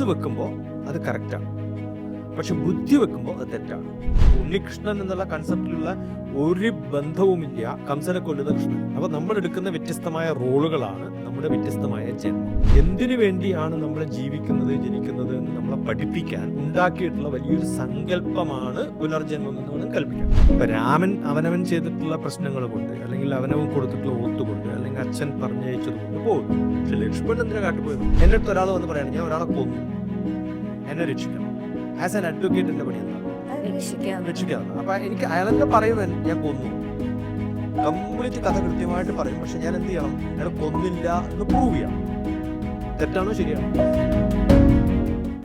മനസ്സ് വെക്കുമ്പോൾ അത് കറക്റ്റാണ് പക്ഷെ ബുദ്ധി വെക്കുമ്പോൾ അത് തെറ്റാണ്. ഉണ്ണികൃഷ്ണൻ എന്നുള്ള കൺസെപ്റ്റിലുള്ള ഒരു ബന്ധവുമില്ല കംസനെ കൊല്ലുന്ന കൃഷ്ണൻ. അപ്പൊ നമ്മൾ എടുക്കുന്ന വ്യത്യസ്തമായ റോളുകളാണ് നമ്മുടെ വ്യത്യസ്തമായ ജന്മം. എന്തിനു വേണ്ടിയാണ് നമ്മൾ ജീവിക്കുന്നത് ജനിക്കുന്നത് എന്ന് നമ്മളെ പഠിപ്പിക്കാൻ ഉണ്ടാക്കിയിട്ടുള്ള വലിയൊരു സങ്കല്പമാണ് പുനർജന്മം എന്ന് വേണം കൽപ്പിക്കാം ഇപ്പൊ രാമൻ അവനവൻ ചെയ്തിട്ടുള്ള പ്രശ്നങ്ങൾ കൊണ്ട് അല്ലെങ്കിൽ അവനവൻ കൊടുത്തിട്ടുള്ള ഓത്തുകൊണ്ട് അല്ലെങ്കിൽ അച്ഛൻ പറഞ്ഞയച്ചത് കൊണ്ട് പോകും പക്ഷെ ലക്ഷ്മണൻ എന്തിനാ കാട്ടുപോയത്? അടുത്ത് ഒരാൾ വന്ന് പറയാണ് ഞാൻ ഒരാളെ കൊന്നു. എന്നെ രക്ഷിക്കണം. ആസ് ആൻ അഡ്വക്കേറ്റ് എന്റെ പണി എന്താ അപ്പൊ എനിക്ക് അയാളെന്നെ പറയുവൻ ഞാൻ കൊന്നു. കംപ്ലീറ്റ് കഥ കൃത്യമായിട്ട് പറയും. പക്ഷെ ഞാൻ എന്ത് ചെയ്യണം? അയാൾ കൊന്നില്ല എന്ന് പ്രൂവ് ചെയ്യണം. തെറ്റാണോ ശരിയാണോ?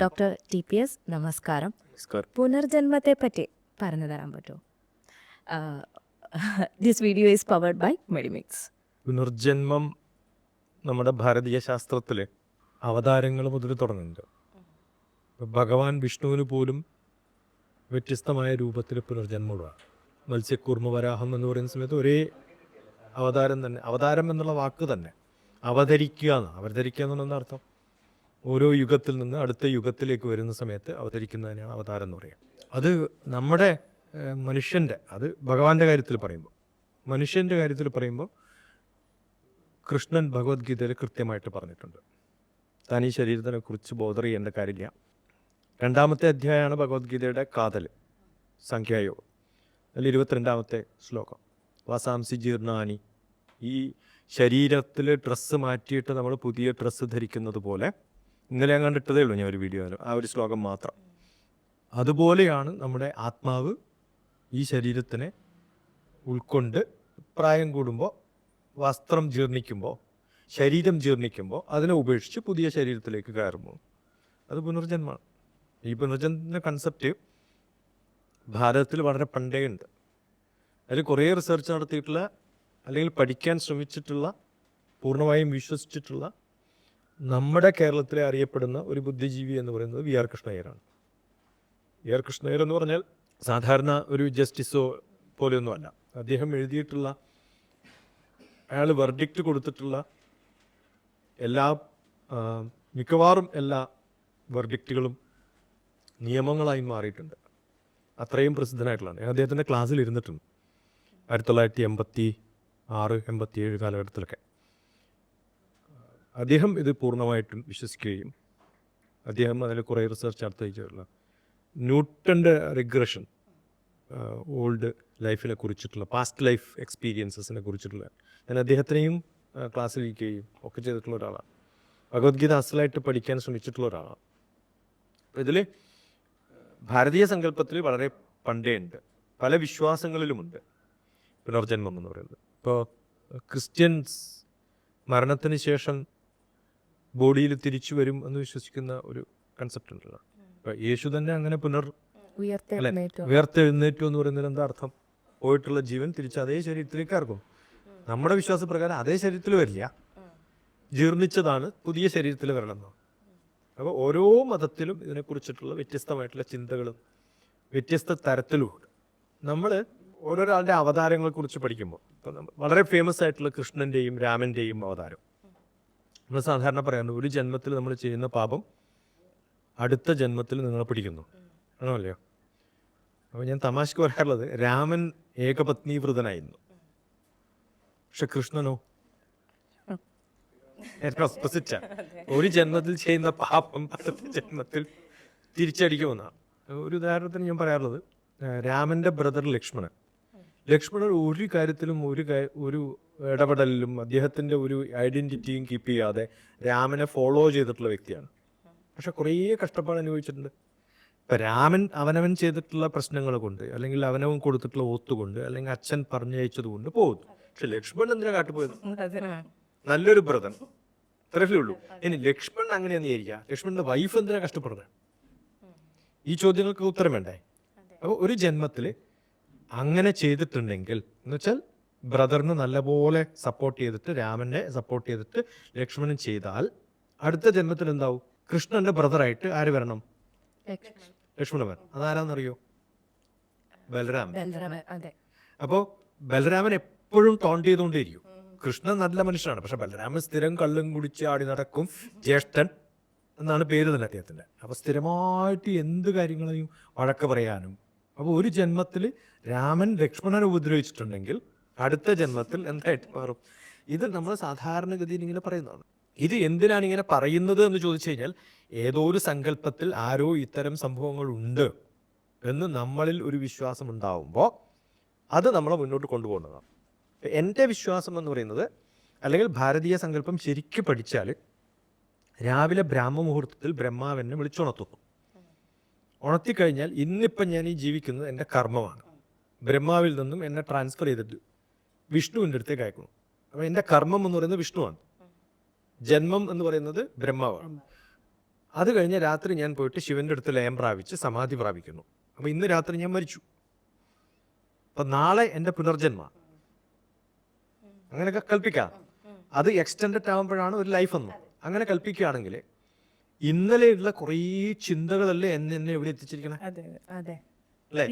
ഡോക്ടർ ടി പി എസ് നമസ്കാരം. പുനർജന്മത്തെ പറ്റി പറഞ്ഞു തരാൻ പറ്റുമോ this video is powered by Medimix പുനർജന്മം നമ്മുടെ ഭാരതീയ ശാസ്ത്രത്തിലെ അവതാരങ്ങൾ മുതൽ തുടങ്ങുന്നുണ്ട്. ഭഗവാൻ വിഷ്ണുവിന് പോലും വ്യത്യസ്തമായ രൂപത്തിൽ പുനർജന്മമുള്ളതാണ്. മത്സ്യക്കൂർമ്മ വരാഹം എന്ന് പറയുന്ന സമയത്ത് ഒരേ അവതാരം തന്നെ അവതാരം എന്നുള്ള വാക്ക് തന്നെ അവതരിക്കുക എന്ന് അവതരിക്കുക എന്നുള്ള അർത്ഥം? ഓരോ യുഗത്തിൽ നിന്ന് അടുത്ത യുഗത്തിലേക്ക് വരുന്ന സമയത്ത് അവതരിക്കുന്നതിനാണ് അവതാരം എന്ന് പറയുക. അത് നമ്മുടെ മനുഷ്യന്റെ അത് ഭഗവാന്റെ കാര്യത്തിൽ പറയുമ്പോൾ മനുഷ്യന്റെ കാര്യത്തിൽ പറയുമ്പോൾ കൃഷ്ണൻ ഭഗവത്ഗീതയിൽ കൃത്യമായിട്ട് പറഞ്ഞിട്ടുണ്ട്. ഈ ശരീരത്തിനെ കുറിച്ച് ബോധർ ചെയ്യേണ്ട കാര്യമില്ല. രണ്ടാമത്തെ അധ്യായമാണ് ഭഗവത്ഗീതയുടെ കാതൽ സംഖ്യായോഗം. അതിൽ ഇരുപത്തിരണ്ടാമത്തെ ശ്ലോകം. വാസാംസി ജീർണാനി. ഈ ശരീരത്തിൽ ഡ്രസ്സ് മാറ്റിയിട്ട് നമ്മൾ പുതിയ ഡ്രസ്സ് ധരിക്കുന്നത് പോലെ ഇന്നലെ ഞാൻ കണ്ടിട്ടതേ ഉള്ളൂ ഞാൻ ഒരു വീഡിയോ ആ ഒരു ശ്ലോകം മാത്രം. അതുപോലെയാണ് നമ്മുടെ ആത്മാവ് ഈ ശരീരത്തിനെ ഉൾക്കൊണ്ട് പ്രായം കൂടുമ്പോൾ വസ്ത്രം ജീർണിക്കുമ്പോൾ ശരീരം ജീർണിക്കുമ്പോൾ അതിനെ ഉപേക്ഷിച്ച് പുതിയ ശരീരത്തിലേക്ക് കയറുമ്പോൾ. അത് പുനർജന്മമാണ്. ഈ പുനർജന്മ കൺസെപ്റ്റ് ഭാരതത്തിൽ വളരെ പണ്ടേ ഉണ്ട്. അതിൽ കുറേ റിസർച്ച് നടത്തിയിട്ടുള്ള അല്ലെങ്കിൽ പഠിക്കാൻ ശ്രമിച്ചിട്ടുള്ള പൂർണമായും വിശ്വസിച്ചിട്ടുള്ള നമ്മുടെ കേരളത്തിലെ അറിയപ്പെടുന്ന ഒരു ബുദ്ധിജീവി എന്ന് പറയുന്നത് വി ആർ കൃഷ്ണയ്യരാണ്. വി ആർ കൃഷ്ണയ്യർ എന്ന് പറഞ്ഞാൽ സാധാരണ ഒരു ജസ്റ്റിസോ പോലെയൊന്നുമല്ല അദ്ദേഹം എഴുതിയിട്ടുള്ള അയാൾ വെർഡിക്റ്റ് കൊടുത്തിട്ടുള്ള എല്ലാ മിക്കവാറും എല്ലാ വെർഡിക്റ്റുകളും നിയമങ്ങളായി മാറിയിട്ടുണ്ട്. അത്രയും പ്രസിദ്ധനായിട്ടുള്ളതാണ്. ഞാൻ അദ്ദേഹത്തിന്റെ ക്ലാസ്സിൽ ഇരുന്നിട്ടുണ്ട്. ആയിരത്തി തൊള്ളായിരത്തി എൺപത്തി ആറ് എൺപത്തി ഏഴ് കാലഘട്ടത്തിലൊക്കെ. അദ്ദേഹം ഇത് പൂർണമായിട്ടും വിശ്വസിക്കുകയും അദ്ദേഹം അതിൽ കുറേ റിസർച്ച് നടത്തിയിട്ടുള്ള ന്യൂട്ടന്റെ റിഗ്രഷൻ ഓൾഡ് ലൈഫിനെ കുറിച്ചിട്ടുള്ള പാസ്റ്റ് ലൈഫ് എക്സ്പീരിയൻസസിനെ കുറിച്ചിട്ടുള്ള ഞാൻ അദ്ദേഹത്തിനെയും ക്ലാസ്സിലിരിക്കുകയും ഒക്കെ ചെയ്തിട്ടുള്ള ഒരാളാണ്. ഭഗവത്ഗീത അസലായിട്ട് പഠിക്കാൻ ശ്രമിച്ചിട്ടുള്ള ഒരാളാണ്. ഇതിൽ ഭാരതീയ സങ്കല്പത്തിൽ വളരെ പണ്ടേ ഉണ്ട്. പല വിശ്വാസങ്ങളിലുമുണ്ട്. പുനർജന്മം എന്ന് പറയുന്നത്. ഇപ്പോൾ ക്രിസ്ത്യൻസ് മരണത്തിന് ശേഷം ബോഡിയിൽ തിരിച്ചു വരും എന്ന് വിശ്വസിക്കുന്ന ഒരു കൺസെപ്റ്റ് ഉണ്ടല്ലോ. ഇപ്പൊ യേശു തന്നെ അങ്ങനെ പുനർ ഉയർത്തെഴുന്നേറ്റോ എന്ന് പറയുന്നതിന് എന്താ അർത്ഥം? പോയിട്ടുള്ള ജീവൻ തിരിച്ച് അതേ ശരീരത്തിലേക്ക് ഇറക്കും നമ്മുടെ വിശ്വാസപ്രകാരം അതേ ശരീരത്തിൽ വരില്ല. ജീർണിച്ചതാണ് പുതിയ ശരീരത്തിൽ വരണമെന്നോ. അപ്പോൾ ഓരോ മതത്തിലും ഇതിനെക്കുറിച്ചിട്ടുള്ള വ്യത്യസ്തമായിട്ടുള്ള ചിന്തകളും വ്യത്യസ്ത തരത്തിലുമുണ്ട് നമ്മൾ ഓരോരാളുടെ അവതാരങ്ങളെ കുറിച്ച് പഠിക്കുമ്പോൾ ഇപ്പം വളരെ ഫേമസ് ആയിട്ടുള്ള കൃഷ്ണന്റെയും രാമന്റെയും അവതാരം. നമ്മൾ സാധാരണ പറയാറുണ്ട് ഒരു ജന്മത്തിൽ നമ്മൾ ചെയ്യുന്ന പാപം അടുത്ത ജന്മത്തിൽ നിങ്ങളെ പിടിക്കുന്നു. ആണോ അല്ലയോ? അപ്പോൾ ഞാൻ തമാശക്ക് പറയാറുള്ളത് രാമൻ ഏകപത്നി വ്രതനായിരുന്നു പക്ഷെ കൃഷ്ണനോ ഓപ്പോസിറ്റാ ഒരു ജന്മത്തിൽ ചെയ്യുന്ന പാപം അടുത്ത ജന്മത്തിൽ തിരിച്ചടിക്കുമെന്നാണ്. ഒരു ഉദാഹരണത്തിന് ഞാൻ പറയാറുള്ളത് രാമന്റെ ബ്രദർ ലക്ഷ്മണൻ. ലക്ഷ്മണൻ ഒരു കാര്യത്തിലും ഒരു ഒരു ഇടപെടലിലും അദ്ദേഹത്തിന്റെ ഒരു ഐഡന്റിറ്റിയും കീപ്പ് ചെയ്യാതെ രാമനെ ഫോളോ ചെയ്തിട്ടുള്ള വ്യക്തിയാണ്. പക്ഷെ കുറേ കഷ്ടപ്പാട് അനുഭവിച്ചിട്ടുണ്ട്. ഇപ്പൊ രാമൻ അവനവൻ ചെയ്തിട്ടുള്ള പ്രശ്നങ്ങൾ കൊണ്ട് അല്ലെങ്കിൽ അവനവൻ കൊടുത്തിട്ടുള്ള കൊണ്ട് അല്ലെങ്കിൽ അച്ഛൻ പറഞ്ഞയച്ചത് കൊണ്ട് പോകുന്നു. പക്ഷെ ലക്ഷ്മണൻ എന്തിനാ കാട്ടുപോയത് നല്ലൊരു ബ്രദർ. അത്രയല്ലേ ഉള്ളൂ. ഇനി ലക്ഷ്മൺ അങ്ങനെയാന്ന് വിചാരിക്കുക ലക്ഷ്മണന്റെ വൈഫ് എന്തിനാ കഷ്ടപ്പെടുന്നത് ഈ ചോദ്യങ്ങൾക്ക് ഉത്തരം വേണ്ടേ? അപ്പോൾ ഒരു ജന്മത്തിൽ അങ്ങനെ ചെയ്തിട്ടുണ്ടെങ്കിൽ എന്ന് വെച്ചാൽ ബ്രദറിന് നല്ലപോലെ സപ്പോർട്ട് ചെയ്തിട്ട് രാമനെ സപ്പോർട്ട് ചെയ്തിട്ട് ലക്ഷ്മണൻ ചെയ്താൽ അടുത്ത ജന്മത്തിൽ എന്താവും? കൃഷ്ണന്റെ ബ്രദറായിട്ട് ആര് വരണം? ലക്ഷ്മണൻ. വരണം. അതാരാന്നറിയോ? ബലരാമൻ. അപ്പോ ബലരാമൻ എപ്പോഴും തോണ്ട് ചെയ്തുകൊണ്ടേയിരിക്കും. കൃഷ്ണൻ നല്ല മനുഷ്യനാണ്. പക്ഷെ ബലരാമൻ സ്ഥിരം കള്ളും കുടിച്ച് ആടി നടക്കും. ജ്യേഷ്ഠൻ എന്നാണ് പേര് തന്നെ അദ്ദേഹത്തിന്റെ. അപ്പോൾ സ്ഥിരമായിട്ട് എന്ത് കാര്യങ്ങളെയും വഴക്ക് പറയാനും. അപ്പോൾ ഒരു ജന്മത്തിൽ രാമൻ ലക്ഷ്മണനെ ഉപദ്രവിച്ചിട്ടുണ്ടെങ്കിൽ അടുത്ത ജന്മത്തിൽ എന്തായിട്ട് മാറും? ഇത് നമ്മൾ സാധാരണഗതിയിൽ ഇങ്ങനെ പറയുന്നതാണ്. ഇത് എന്തിനാണ് ഇങ്ങനെ പറയുന്നത് എന്ന് ചോദിച്ചു കഴിഞ്ഞാൽ ഏതോ ഒരു സങ്കല്പത്തിൽ ആരോ ഇത്തരം സംഭവങ്ങൾ ഉണ്ട് എന്ന് നമ്മളിൽ ഒരു വിശ്വാസം ഉണ്ടാവുമ്പോൾ അത് നമ്മളെ മുന്നോട്ട് കൊണ്ടുപോകുന്നതാണ്. എന്റെ വിശ്വാസം എന്ന് പറയുന്നത് അല്ലെങ്കിൽ ഭാരതീയ സങ്കല്പം ശരിക്കും പഠിച്ചാൽ രാവിലെ ബ്രാഹ്മമുഹൂർത്തത്തിൽ ബ്രഹ്മാവെന്നെ വിളിച്ചുണർത്തുന്നു. ഉണർത്തിക്കഴിഞ്ഞാൽ ഇന്നിപ്പം ഞാൻ ഈ ജീവിക്കുന്നത് എന്റെ കർമ്മമാണ്. ബ്രഹ്മാവിൽ നിന്നും എന്നെ ട്രാൻസ്ഫർ ചെയ്തിട്ട് വിഷ്ണുവിന്റെ അടുത്തേക്ക് അയക്കുന്നു. അപ്പം എന്റെ കർമ്മം എന്ന് പറയുന്നത് വിഷ്ണുവാണ്. ജന്മം എന്ന് പറയുന്നത് ബ്രഹ്മാവാണ്. അത് കഴിഞ്ഞ രാത്രി ഞാൻ പോയിട്ട് ശിവന്റെ അടുത്ത് ലയം പ്രാപിച്ച് സമാധി പ്രാപിക്കുന്നു. അപ്പോൾ ഇന്ന് രാത്രി ഞാൻ മരിച്ചു. അപ്പം നാളെ എന്റെ പുനർജന്മ അങ്ങനെയൊക്കെ കൽപ്പിക്കാം. അത് എക്സ്റ്റെൻഡഡ് ആകുമ്പോഴാണ് ഒരു ലൈഫ് എന്ന് അങ്ങനെ കൽപ്പിക്കുകയാണെങ്കിൽ ഇന്നലെയുള്ള കുറേ ചിന്തകളല്ലേ എന്നെ എന്നെ എവിടെ എത്തിച്ചിരിക്കണേ? അല്ലേ?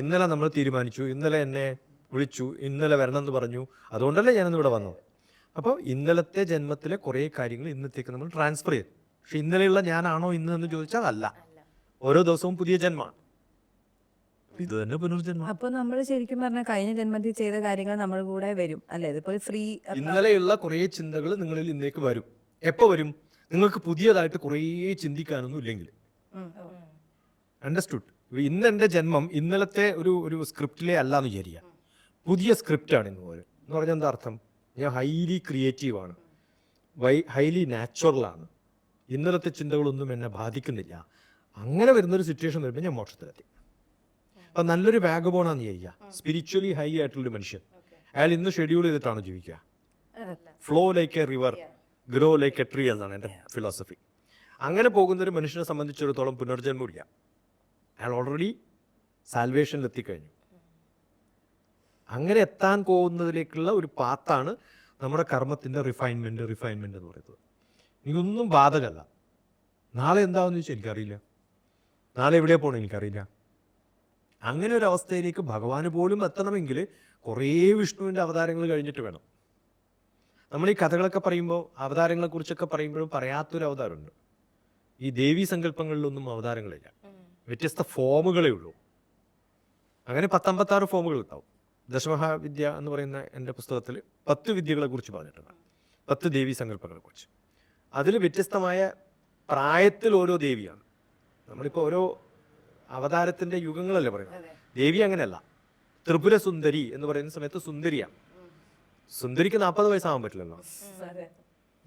ഇന്നലെ നമ്മൾ തീരുമാനിച്ചു ഇന്നലെ എന്നെ വിളിച്ചു ഇന്നലെ വരണം എന്ന് പറഞ്ഞു. അതുകൊണ്ടല്ലേ ഞാനിന്ന് ഇവിടെ വന്നത്. അപ്പോൾ ഇന്നലത്തെ ജന്മത്തിലെ കുറേ കാര്യങ്ങൾ ഇന്നത്തേക്ക് നമ്മൾ ട്രാൻസ്ഫർ ചെയ്തു. പക്ഷെ ഇന്നലെയുള്ള ഞാനാണോ ഇന്ന് എന്ന് ചോദിച്ചാൽ അല്ല. ഓരോ ദിവസവും പുതിയ ജന്മമാണ്. ഇത് തന്നെ പുനർജന്മം. അപ്പൊ നമ്മൾ ശരിക്കും പറഞ്ഞ കഴിഞ്ഞ ജന്മത്തിൽ ചെയ്ത കാര്യങ്ങൾ നമ്മൾ കൂടെ വരും അല്ലെ? ഇതിപ്പോ ഫ്രീ ഇന്നലെയുള്ള കുറേ ചിന്തകൾ നിങ്ങളിൽ ഇന്നേക്ക് വരും. എപ്പോ വരും? നിങ്ങൾക്ക് പുതിയതായിട്ട് കുറേ ചിന്തിക്കാനൊന്നും ഇല്ലെങ്കിൽ. അണ്ടർസ്റ്റുഡ് ഇന്ന് എന്റെ ജന്മം ഇന്നലത്തെ ഒരു ഒരു സ്ക്രിപ്റ്റിലെ അല്ല എന്ന് വിചാരിക്കുക പുതിയ സ്ക്രിപ്റ്റാണ് ഇന്ന് പോലെ. എന്ന് പറഞ്ഞാൽ എന്താ അർത്ഥം? ഞാൻ ഹൈലി ക്രിയേറ്റീവ് ആണ്. വൈ ഹൈലി നാച്ചുറലാണ് ഇന്നലത്തെ ചിന്തകളൊന്നും എന്നെ ബാധിക്കുന്നില്ല. അങ്ങനെ വരുന്നൊരു സിറ്റുവേഷൻ വരുമ്പോൾ ഞാൻ മോക്ഷത്തിലെത്തി. അപ്പം നല്ലൊരു ബാഗ് ബോണാന്ന് വിചാരിക്കുക സ്പിരിച്വലി ഹൈ ആയിട്ടുള്ളൊരു മനുഷ്യൻ. അയാൾ ഇന്ന് ഷെഡ്യൂൾ ചെയ്തിട്ടാണ് ജീവിക്കുക. Flow like a river grow like a tree എന്നാണ് എന്റെ ഫിലോസഫി അങ്ങനെ പോകുന്ന ഒരു മനുഷ്യനെ സംബന്ധിച്ചിടത്തോളം പുനർജന്മമില്ല അയാൾ ഓൾറെഡി സാൽവേഷനിൽ എത്തിക്കഴിഞ്ഞു. അങ്ങനെ എത്താൻ പോകുന്നതിലേക്കുള്ള ഒരു പാത്താണ് നമ്മുടെ കർമ്മത്തിന്റെ റിഫൈൻമെന്റ് റിഫൈൻമെന്റ് എന്ന് പറയുന്നത്. ഇതൊന്നും ബാധകമല്ല നാളെ എന്താണെന്ന് ചോദിച്ചാൽ എനിക്കറിയില്ല. നാളെ എവിടെയാ പോകണം എനിക്കറിയില്ല. അങ്ങനെ ഒരു അവസ്ഥയിലേക്ക് ഭഗവാന് പോലും എത്തണമെങ്കിൽ കുറേ വിഷ്ണുവിന്റെ അവതാരങ്ങൾ കഴിഞ്ഞിട്ട് വേണം. നമ്മൾ ഈ കഥകളൊക്കെ പറയുമ്പോൾ അവതാരങ്ങളെ കുറിച്ചൊക്കെ പറയുമ്പോഴും പറയാത്തൊരു അവതാരമുണ്ട്. ഈ ദേവീ സങ്കല്പങ്ങളിലൊന്നും അവതാരങ്ങളില്ല. വ്യത്യസ്ത ഫോമുകളേ ഉള്ളൂ. അങ്ങനെ പത്തമ്പത്താറ് ഫോമുകൾ ഉണ്ടാവും ദശമഹാവിദ്യ എന്ന് പറയുന്ന എന്റെ പുസ്തകത്തിൽ പത്ത് വിദ്യകളെ കുറിച്ച് പറഞ്ഞിട്ടുണ്ട്. പത്ത് ദേവി സങ്കല്പങ്ങളെ കുറിച്ച് അതിൽ വ്യത്യസ്തമായ പ്രായത്തിൽ ഓരോ ദേവിയാണ്. നമ്മളിപ്പോൾ ഓരോ അവതാരത്തിന്റെ യുഗങ്ങളല്ലേ പറയുന്നത് ദേവി അങ്ങനെയല്ല. ത്രിപുര സുന്ദരി എന്ന് പറയുന്ന സമയത്ത് സുന്ദരിയാണ്. സുന്ദരിക്ക് നാൽപ്പത് വയസ്സാവാൻ പറ്റില്ലല്ലോ.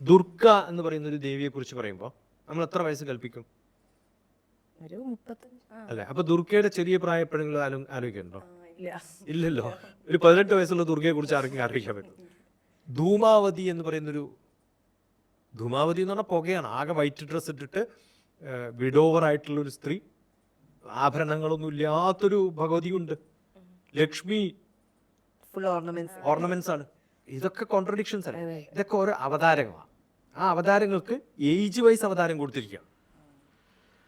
ദുർഗ എന്ന് പറയുന്ന ഒരു ദേവിയെ കുറിച്ച് പറയുമ്പോൾ നമ്മൾ എത്ര വയസ്സ് കൽപ്പിക്കും? അല്ലെ? അപ്പൊ ദുർഗയുടെ ചെറിയ പ്രായം എപ്പോഴെങ്കിലും ആലോ ആലോചിക്കുന്നുണ്ടോ ഇല്ല. ഇല്ലല്ലോ. ഒരു പതിനെട്ട് വയസ്സുള്ള ദുർഗയെ കുറിച്ച് ആർക്കും ആലോചിക്കാൻ പറ്റും. ധൂമാവതി എന്ന് പറയുന്നൊരു ധൂമാവതി എന്ന് പറഞ്ഞാൽ പുകയാണ്. ആകെ വൈറ്റ് ഡ്രസ് ഇട്ടിട്ട് വിഡോവർ ആയിട്ടുള്ള ഒരു സ്ത്രീ. ആഭരണങ്ങളൊന്നും ഇല്ലാത്തൊരു ഭഗവതിയുണ്ട്. ലക്ഷ്മി ഫുൾ ഓർണമെന്റ്സ് ഓർണമെന്റ്സ് ആണ്. ഇതൊക്കെ കോൺട്രഡിക്ഷൻസ് ആണ് ഇതൊക്കെ ഓരോ അവതാരങ്ങളാണ് ആ അവതാരങ്ങൾക്ക് ഏജ് വൈസ് അവതാരം കൊടുത്തിരിക്കുകയാണ്.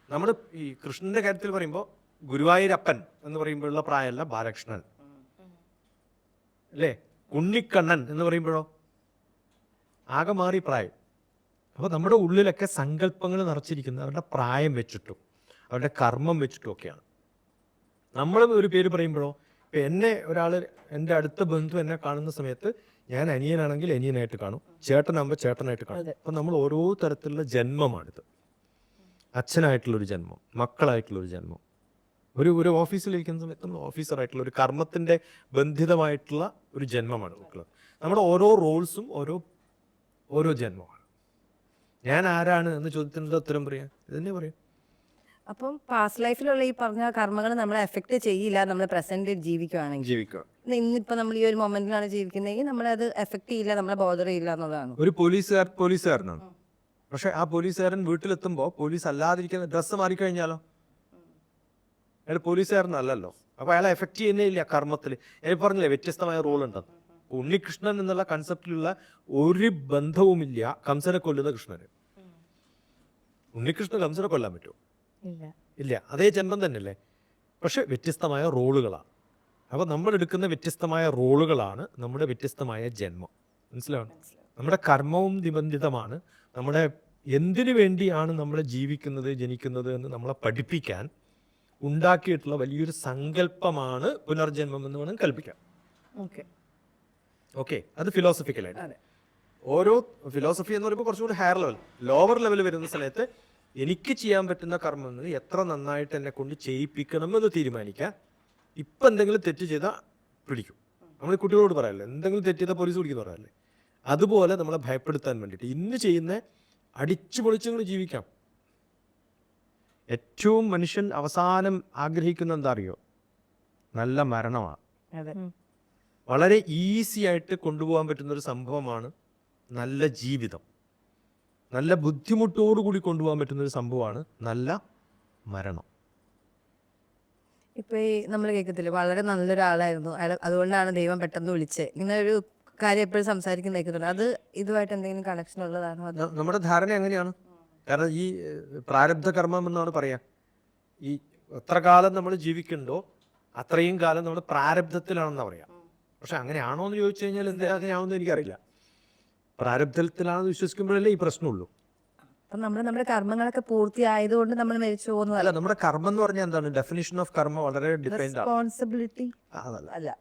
നമ്മൾ ഈ കൃഷ്ണന്റെ കാര്യത്തിൽ പറയുമ്പോൾ ഗുരുവായൂരപ്പൻ എന്ന് പറയുമ്പോഴുള്ള പ്രായമല്ല ബാലകൃഷ്ണൻ. അല്ലേ? ഉണ്ണിക്കണ്ണൻ എന്ന് പറയുമ്പോഴോ? ആകെ മാറി പ്രായം. അപ്പോൾ നമ്മുടെ ഉള്ളിലൊക്കെ സങ്കല്പങ്ങൾ നിറച്ചിരിക്കുന്നത് അവരുടെ പ്രായം വെച്ചിട്ടും അവരുടെ കർമ്മം വെച്ചിട്ടൊക്കെയാണ്. നമ്മൾ ഒരു പേര് പറയുമ്പോഴോ ഇപ്പം എന്നെ ഒരാൾ എന്റെ അടുത്ത ബന്ധു എന്നെ കാണുന്ന സമയത്ത് ഞാൻ അനിയനാണെങ്കിൽ അനിയനായിട്ട് കാണും ചേട്ടനാകുമ്പോൾ ചേട്ടനായിട്ട് കാണും. അപ്പം നമ്മൾ ഓരോ തരത്തിലുള്ള ജന്മമാണിത്. അച്ഛനായിട്ടുള്ളൊരു ജന്മം മക്കളായിട്ടുള്ളൊരു ജന്മം. ഒരു ഒരു ഓഫീസിലിരിക്കുന്ന സമയത്ത് നമ്മൾ ഓഫീസറായിട്ടുള്ള ഒരു കർമ്മത്തിന്റെ ബന്ധിതമായിട്ടുള്ള ഒരു ജന്മമാണ് നമുക്കുള്ളത് നമ്മുടെ ഓരോ റോൾസും ഓരോ ഓരോ ജന്മമാണ്. ഞാൻ ആരാണ് എന്ന് ചോദ്യത്തിന്റെ ഉത്തരം പറയാം? ഇതന്നെ തന്നെ പറയാം. അപ്പം പാസ്റ്റ് ലൈഫിലുള്ള ഈ പറഞ്ഞ കർമ്മങ്ങൾ നമ്മളെ എഫക്ട് ചെയ്യില്ല നമ്മൾ പ്രസന്റ് ജീവിക്കുവാണെങ്കിൽ. ജീവിക്കുക. ഇന്നിപ്പോ നമ്മൾ ഈ ഒരു മൊമെന്റിലാണ് ജീവിക്കുന്നതെങ്കിൽ നമ്മളത് എഫക്ട് ചെയ്യില്ല നമ്മളെ ബോധർ ചെയ്യില്ല എന്നുള്ളതാണ് ഒരു പോലീസുകാർ പോലീസുകാരനാണ്. പക്ഷെ ആ പോലീസുകാരൻ വീട്ടിലെത്തുമ്പോൾ പോലീസ് അല്ലാതിരിക്കുന്ന ഡ്രസ്സ് മാറിക്കഴിഞ്ഞാലോ? അയാൾ പോലീസുകാരനല്ലല്ലോ. അപ്പൊ അയാളെ എഫക്ട് ചെയ്യുന്നേ ഇല്ല കർമ്മത്തിൽ ഞാൻ പറഞ്ഞില്ലേ വ്യത്യസ്തമായ റോൾ ഉണ്ടെന്ന്. ഉണ്ണികൃഷ്ണൻ എന്നുള്ള കൺസെപ്റ്റിലുള്ള ഒരു ബന്ധവുമില്ല കംസനെ കൊല്ലുന്ന കൃഷ്ണന്. ഉണ്ണികൃഷ്ണൻ കംസനെ കൊല്ലാൻ പറ്റുമോ? ഇല്ല. ഇല്ല. അതേ ജന്മം തന്നെയല്ലേ? പക്ഷെ വ്യത്യസ്തമായ റോളുകളാണ്. അപ്പോൾ നമ്മൾ എടുക്കുന്ന വ്യത്യസ്തമായ റോളുകളാണ് നമ്മുടെ വ്യത്യസ്തമായ ജന്മം. മനസ്സിലാവണം നമ്മുടെ കർമ്മവും നിബന്ധിതമാണ്. നമ്മുടെ എന്തിനു വേണ്ടിയാണ് നമ്മൾ ജീവിക്കുന്നത് ജനിക്കുന്നത് എന്ന് നമ്മളെ പഠിപ്പിക്കാൻ ഉണ്ടാക്കിയിട്ടുള്ള വലിയൊരു സങ്കല്പമാണ് പുനർജന്മം എന്ന് വേണം കൽപ്പിക്കാം. ഓക്കെ. ഓക്കെ. അത് ഫിലോസഫിക്കലായിട്ട് ഓരോ ഫിലോസഫി എന്ന് പറയുമ്പോൾ കുറച്ചുകൂടി ഹയർ ലെവൽ ലോവർ ലെവൽ വരുന്ന സ്ഥലത്ത് എനിക്ക് ചെയ്യാൻ പറ്റുന്ന കർമ്മങ്ങൾ എത്ര നന്നായിട്ട് എന്നെ കൊണ്ട് ചെയ്യിപ്പിക്കണം എന്ന് തീരുമാനിക്കുക ഇപ്പം എന്തെങ്കിലും തെറ്റ് ചെയ്താൽ പിടിക്കും. നമ്മൾ കുട്ടികളോട് പറയല്ലേ എന്തെങ്കിലും തെറ്റ് ചെയ്താൽ പോലീസ് പിടിക്കുന്ന പറയല്ലേ. അതുപോലെ നമ്മളെ ഭയപ്പെടുത്താൻ വേണ്ടിയിട്ട് ഇന്ന് ചെയ്യുന്ന അടിച്ചു പൊളിച്ചുങ്ങൾ ജീവിക്കാം. ഏറ്റവും മനുഷ്യൻ അവസാനം ആഗ്രഹിക്കുന്ന എന്താ അറിയോ? നല്ല മരണമാണ്. അതെ. വളരെ ഈസി ആയിട്ട് കൊണ്ടുപോകാൻ പറ്റുന്ന ഒരു സംഭവമാണ് നല്ല ജീവിതം. നല്ല ബുദ്ധിമുട്ടോടുകൂടി കൊണ്ടുപോകാൻ പറ്റുന്ന ഒരു സംഭവമാണ് നല്ല മരണം. ഇപ്പൊ ഈ നമ്മൾ കേൾക്കത്തില്ല? വളരെ നല്ലൊരാളായിരുന്നു. അയാൾ അതുകൊണ്ടാണ് ദൈവം പെട്ടെന്ന് വിളിച്ചത്. ഇങ്ങനെ ഒരു കാര്യം എപ്പോഴും സംസാരിക്കുന്ന കേൾക്കുന്നുണ്ട് അത് ഇതുമായിട്ട് എന്തെങ്കിലും കണക്ഷൻ ഉള്ളതാണോ അത്? നമ്മുടെ ധാരണ എങ്ങനെയാണ്? കാരണം ഈ പ്രാരബ്ധ കർമ്മം എന്നാണ് പറയാ. ഈ എത്ര കാലം നമ്മൾ ജീവിക്കണ്ടോ അത്രയും കാലം നമ്മൾ പ്രാരബ്ധത്തിലാണെന്നാ പറയാ. പക്ഷെ അങ്ങനെയാണോ എന്ന് ചോദിച്ചു കഴിഞ്ഞാൽ എന്താ അങ്ങനെയാണെന്ന് എനിക്കറിയില്ല. പ്രാരബ്ധത്തിലാണെന്ന് വിശ്വസിക്കുമ്പോഴല്ലേ ഈ പ്രശ്നമുള്ളൂ. അപ്പൊ നമ്മൾ നമ്മുടെ കർമ്മങ്ങളൊക്കെ പൂർത്തിയായതുകൊണ്ട് നമ്മൾ മരിച്ചു പോകുന്നു അല്ല നമ്മുടെ കർമ്മം എന്ന് പറഞ്ഞാൽ എന്താണ്? ഡെഫിനിഷൻ ഓഫ് കർമ്മ വളരെ ഡിപ്പെൻഡ് ആണ്. റെസ്പോൺസിബിലിറ്റി അതല്ല. അല്ല.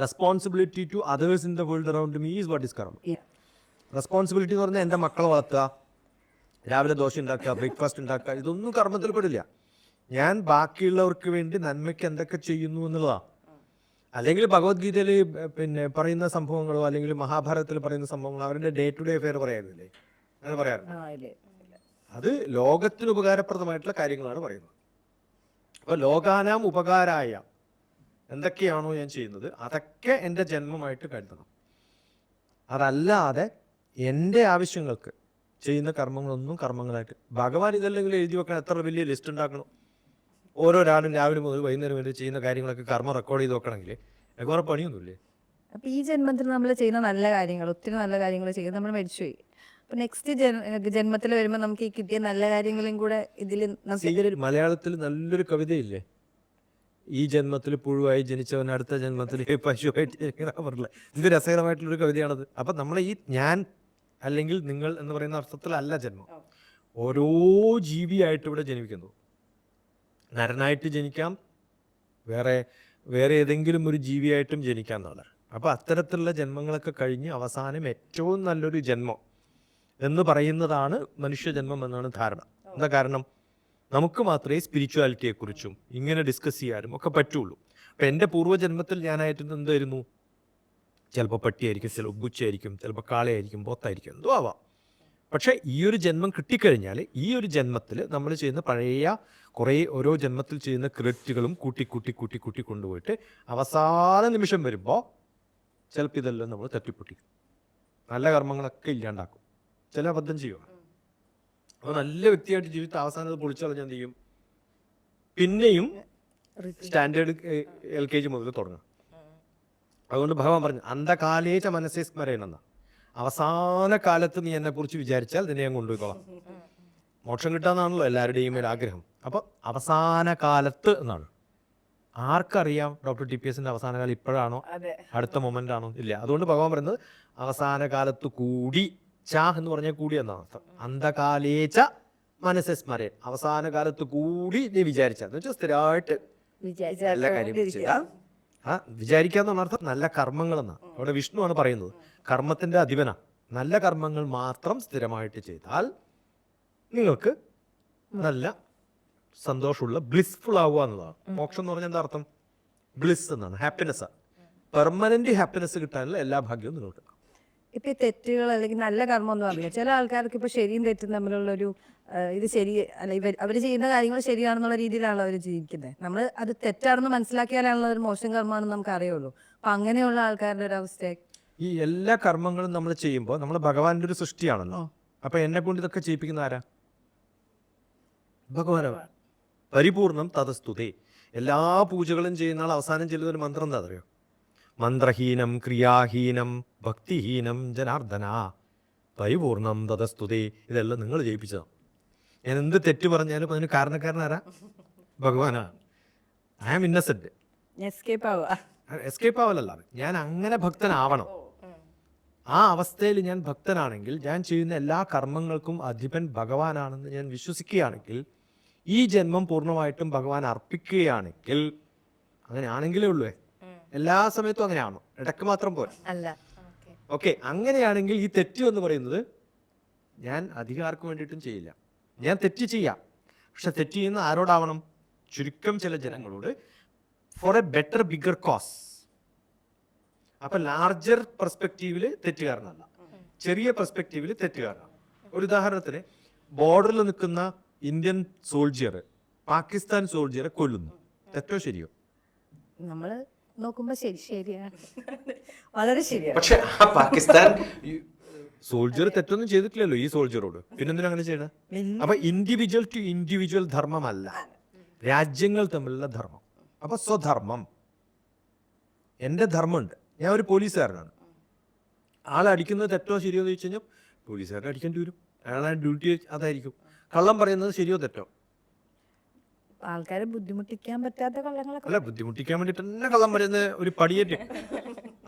Responsibility to others in the world around me is what is karma. Responsibility എന്ന് പറഞ്ഞാൽ എന്റെ മക്കളെ വളർത്തുക രാവിലെ ദോശ ഉണ്ടാക്കുക ബ്രേക്ക്ഫാസ്റ്റ് ഉണ്ടാക്കുക ഇതൊന്നും കർമ്മത്തിൽ പെടില്ല. ഞാൻ ബാക്കിയുള്ളവർക്ക് വേണ്ടി നന്മയ്ക്ക് എന്തൊക്കെ ചെയ്യുന്നു എന്നുള്ളതാ. അല്ലെങ്കിൽ ഭഗവത്ഗീതയിൽ പിന്നെ പറയുന്ന സംഭവങ്ങളോ അല്ലെങ്കിൽ മഹാഭാരതത്തിൽ പറയുന്ന സംഭവങ്ങളോ അവരുടെ ഡേ ടു ഡേ അഫെയർ പറയാറില്ലേ അങ്ങനെ പറയാറുണ്ട്. ആ, ഇല്ലേ. അത് ലോകത്തിന് ഉപകാരപ്രദമായിട്ടുള്ള കാര്യങ്ങളാണ് പറയുന്നത്. അപ്പൊ ലോകാനാം ഉപകാരായ. എന്തൊക്കെയാണോ ഞാൻ ചെയ്യുന്നത്? അതൊക്കെ എന്റെ ജന്മമായിട്ട് കരുതണം. അതല്ലാതെ എന്റെ ആവശ്യങ്ങൾക്ക് ചെയ്യുന്ന കർമ്മങ്ങളൊന്നും കർമ്മങ്ങളായിട്ട്. ഭഗവാൻ ഇതല്ലെങ്കിൽ എഴുതി വെക്കാൻ എത്ര വലിയ ലിസ്റ്റ് ഉണ്ടാക്കണം? ഓരോരാളും രാവിലെ മുതൽ വൈകുന്നേരം വരെ ചെയ്യുന്ന കാര്യങ്ങളൊക്കെ കർമ്മ റെക്കോർഡ് ചെയ്ത് നോക്കണമെങ്കിൽ വേറെ പണിയൊന്നുമില്ലേ? അപ്പൊ ഈ ജന്മത്തിൽ നമ്മൾ ചെയ്യുന്ന നല്ല കാര്യങ്ങൾ ഒത്തിരി നല്ല കാര്യങ്ങൾ ചെയ്ത് നമ്മൾ മരിച്ചുപോയി. അപ്പൊ നെക്സ്റ്റ് ജന്മത്തിൽ വരുമ്പോൾ നമുക്ക് ഈ കിട്ടിയ നല്ല കാര്യങ്ങളും കൂടെ ഇതിൽ മലയാളത്തിൽ നല്ലൊരു കവിതയില്ലേ? ഈ ജന്മത്തിൽ പുഴുവായി ജനിച്ചവൻ അടുത്ത ജന്മത്തിൽ പശുവായിട്ട് പറഞ്ഞില്ല? ഇത് രസകരമായിട്ടുള്ളൊരു കവിതയാണത്. അപ്പൊ നമ്മൾ ഈ ഞാൻ അല്ലെങ്കിൽ നിങ്ങൾ എന്ന് പറയുന്ന അർത്ഥത്തിലല്ല ജന്മം. ഓരോ ജീവിയായിട്ട് ഇവിടെ ജനിക്കുന്നു. നരനായിട്ട് ജനിക്കാം വേറെ വേറെ ഏതെങ്കിലും ഒരു ജീവിയായിട്ടും ജനിക്കാം എന്നുള്ളത് അപ്പോൾ അത്തരത്തിലുള്ള ജന്മങ്ങളൊക്കെ കഴിഞ്ഞ് അവസാനം ഏറ്റവും നല്ലൊരു ജന്മം എന്ന് പറയുന്നതാണ് മനുഷ്യജന്മം എന്നാണ് ധാരണ. എന്താ കാരണം? നമുക്ക് മാത്രമേ സ്പിരിച്വാലിറ്റിയെക്കുറിച്ചും ഇങ്ങനെ ഡിസ്കസ് ചെയ്യാനും ഒക്കെ പറ്റുള്ളൂ. അപ്പം എന്റെ പൂർവജന്മത്തിൽ ഞാനായിട്ട് എന്തായിരുന്നു ചിലപ്പോൾ പട്ടിയായിരിക്കും ചിലപ്പോൾ ബുച്ചായിരിക്കും ചിലപ്പോൾ കാളയായിരിക്കും പോത്തായിരിക്കും എന്തോ ആവാം. പക്ഷേ ഈ ഒരു ജന്മം കിട്ടിക്കഴിഞ്ഞാൽ ഈ ഒരു ജന്മത്തിൽ നമ്മൾ ചെയ്യുന്ന പഴയ കുറേ ഓരോ ജന്മത്തിൽ ചെയ്യുന്ന ക്രെഡിറ്റുകളും കൂട്ടി കൂട്ടി കൂട്ടി കൂട്ടി കൊണ്ടുപോയിട്ട് അവസാന നിമിഷം വരുമ്പോൾ ചിലപ്പോൾ ഇതെല്ലാം നമ്മൾ തട്ടിപ്പൊട്ടിക്കും. നല്ല കർമ്മങ്ങളൊക്കെ ഇല്ലാണ്ടാക്കും. ചില അബദ്ധം ചെയ്യുക അപ്പോൾ നല്ല വ്യക്തിയായിട്ട് ജീവിതത്തിൽ അവസാനം അത് പൊളിച്ചു കളഞ്ഞാൽ എന്ത് ചെയ്യും? പിന്നെയും സ്റ്റാൻഡേർഡ് എൽ കെ ജി മുതൽ തുടങ്ങും. അതുകൊണ്ട് ഭഗവാൻ പറഞ്ഞു അന്ധകാലേച്ച മനസ്സേ സ്മരണമെന്ന അവസാന കാലത്ത് നീ എന്നെ കുറിച്ച് വിചാരിച്ചാൽ നിന്നെ ഞാൻ കൊണ്ടുപോയിക്കോളാം. മോക്ഷം കിട്ടാന്നാണല്ലോ എല്ലാവരുടെയും ഒരു ആഗ്രഹം. അപ്പൊ അവസാന കാലത്ത് എന്നാണ്? ആർക്കറിയാം ഡോക്ടർ ടി പി എസിന്റെ അവസാന കാലം ഇപ്പോഴാണോ? അടുത്ത മൊമെന്റ് ആണോ? ഇല്ല. അതുകൊണ്ട് ഭഗവാൻ പറയുന്നത് അവസാന കാലത്ത് കൂടി ച എന്ന് പറഞ്ഞാൽ കൂടി എന്നാണ് അർത്ഥം. അന്ധകാലേച്ച മനസ്സെ സ്മരൻ അവസാന കാലത്ത് കൂടി നീ വിചാരിച്ചാൽ എന്ന് വെച്ചാൽ സ്ഥിരമായിട്ട് എല്ലാ കാര്യം ആ വിചാരിക്കാന്ന് അർത്ഥം. നല്ല കർമ്മങ്ങൾ എന്നാണ് അവിടെ വിഷ്ണു ആണ് പറയുന്നത്. കർമ്മത്തിന്റെ അധിപന. നല്ല കർമ്മങ്ങൾ മാത്രം സ്ഥിരമായിട്ട് ചെയ്താൽ നിങ്ങൾക്ക് നല്ല സന്തോഷമുള്ള ബ്ലിസ്ഫുൾ ആവുക എന്നുള്ളതാണ് മോക്ഷം എന്ന് പറഞ്ഞാൽ എന്താ അർത്ഥം? ബ്ലിസ് എന്നാണ്. ഹാപ്പിനെസ് പെർമനന്റ് ഹാപ്പിനെസ് കിട്ടാനുള്ള എല്ലാ ഭാഗ്യവും നിങ്ങൾക്ക് ഇപ്പൊ ഈ തെറ്റുകൾ അല്ലെങ്കിൽ നല്ല കർമ്മം ഒന്നും അറിയില്ല. ചില ആൾക്കാർക്ക് ഇപ്പൊ ശരിയും തെറ്റും തമ്മിലുള്ള ഒരു ഇത് ശരി അല്ല ഇവർ അവർ ചെയ്യുന്ന കാര്യങ്ങൾ ശരിയാണെന്നുള്ള രീതിയിലാണല്ലോ അവർ ജീവിക്കുന്നത് നമ്മൾ അത് തെറ്റാണെന്ന് മനസ്സിലാക്കിയാലാണല്ലോ ഒരു മോശം കർമ്മമാണെന്ന് നമുക്ക് അറിയുള്ളൂ അപ്പൊ അങ്ങനെയുള്ള ആൾക്കാരുടെ ഒരു അവസ്ഥ. ഈ എല്ലാ കർമ്മങ്ങളും നമ്മൾ ചെയ്യുമ്പോൾ നമ്മൾ ഭഗവാന്റെ ഒരു സൃഷ്ടിയാണല്ലോ. അപ്പൊ എന്നെ കൊണ്ട് ഇതൊക്കെ ചെയ്യിപ്പിക്കുന്ന ആരാ? ഭഗവാനാണ് പരിപൂർണം തതസ്തുതേ. എല്ലാ പൂജകളും ചെയ്യുന്ന ആൾ അവസാനം ചെല്ലുന്ന ഒരു മന്ത്രം എന്താ അറിയോ? മന്ത്രഹീനം ക്രിയാഹീനം ഭക്തിഹീനം ജനാർദ്ദന. പരിപൂർണം തഥസ്തുതി ഇതെല്ലാം നിങ്ങൾ ജയിപ്പിച്ചതാണ് ഞാൻ എന്ത് തെറ്റ് പറഞ്ഞാലും അതിന് കാരണക്കാരനാരാ? ഭഗവാനാണ് ഐ ആം ഇന്നസെന്റ് എസ്കേപ്പ് ആവലല്ല ഞാൻ അങ്ങനെ ഭക്തനാവണം. ആ. അവസ്ഥയിൽ ഞാൻ ഭക്തനാണെങ്കിൽ ഞാൻ ചെയ്യുന്ന എല്ലാ കർമ്മങ്ങൾക്കും അധിപൻ ഭഗവാനാണെന്ന് ഞാൻ വിശ്വസിക്കുകയാണെങ്കിൽ ഈ ജന്മം പൂർണമായിട്ടും ഭഗവാൻ അർപ്പിക്കുകയാണെങ്കിൽ അങ്ങനെ ആണെങ്കിലേ ഉള്ളൂ. എല്ലാ സമയത്തും അങ്ങനെയാണോ? ഇടയ്ക്ക് മാത്രം പോരാ. അല്ല. ഓക്കെ അങ്ങനെയാണെങ്കിൽ ഈ തെറ്റ് എന്ന് പറയുന്നത് ഞാൻ അധികാർക്ക് വേണ്ടിയിട്ടും ചെയ്യില്ല. ഞാൻ തെറ്റ് ചെയ്യാം. പക്ഷെ തെറ്റ് ചെയ്യുന്ന ആരോടാവണം? ചുരുക്കം ചില ജനങ്ങളോട്. For a better bigger cause. അപ്പൊ ലാർജർ പെർസ്പെക്റ്റീവിൽ തെറ്റുകാരനല്ല. ചെറിയ പെർസ്പെക്റ്റീവിൽ തെറ്റുകാരനാണ്. ഒരു ഉദാഹരണത്തിന് ബോർഡറിൽ നിൽക്കുന്ന ഇന്ത്യൻ സോൾജിയർ പാകിസ്ഥാൻ സോൾജിയറെ കൊല്ലുന്നു. തെറ്റോ ശരിയോ? നമ്മൾ നോക്കുമ്പോ ശരി ശരിയാണ്. വളരെ ശരിയാണ്. പക്ഷെ ആ പാകിസ്ഥാൻ സോൾജർ തെറ്റൊന്നും ചെയ്തിട്ടില്ലല്ലോ ഈ സോൾജറോട്. പിന്നെന്തിനാ അങ്ങനെ ചെയ്യണത് അപ്പൊ ഇൻഡിവിജ്വൽ ടു ഇൻഡിവിജ്വൽ ധർമ്മമല്ല. രാജ്യങ്ങൾ തമ്മിലുള്ള ധർമ്മം. അപ്പൊ സ്വധർമ്മം. എന്റെ ധർമ്മമുണ്ട്. ഞാൻ ഒരു പോലീസുകാരനാണ്. ആളടിക്കുന്നത് തെറ്റോ ശരിയോ എന്ന് ചോദിച്ചു കഴിഞ്ഞാൽ പോലീസുകാരനെ അടിക്കേണ്ടി വരും. അയാളെ ഡ്യൂട്ടി അതായിരിക്കും. കള്ളം പറയുന്നത് ശരിയോ തെറ്റോ? ആൾക്കാരെ ബുദ്ധിമുട്ടിക്കാൻ പറ്റാത്ത കള്ളങ്ങളൊക്കെ അല്ല ബുദ്ധിമുട്ടിക്കാൻ വേണ്ടിട്ട് തന്നെ കള്ളം വരുന്ന ഒരു പടിയേറ്റ്.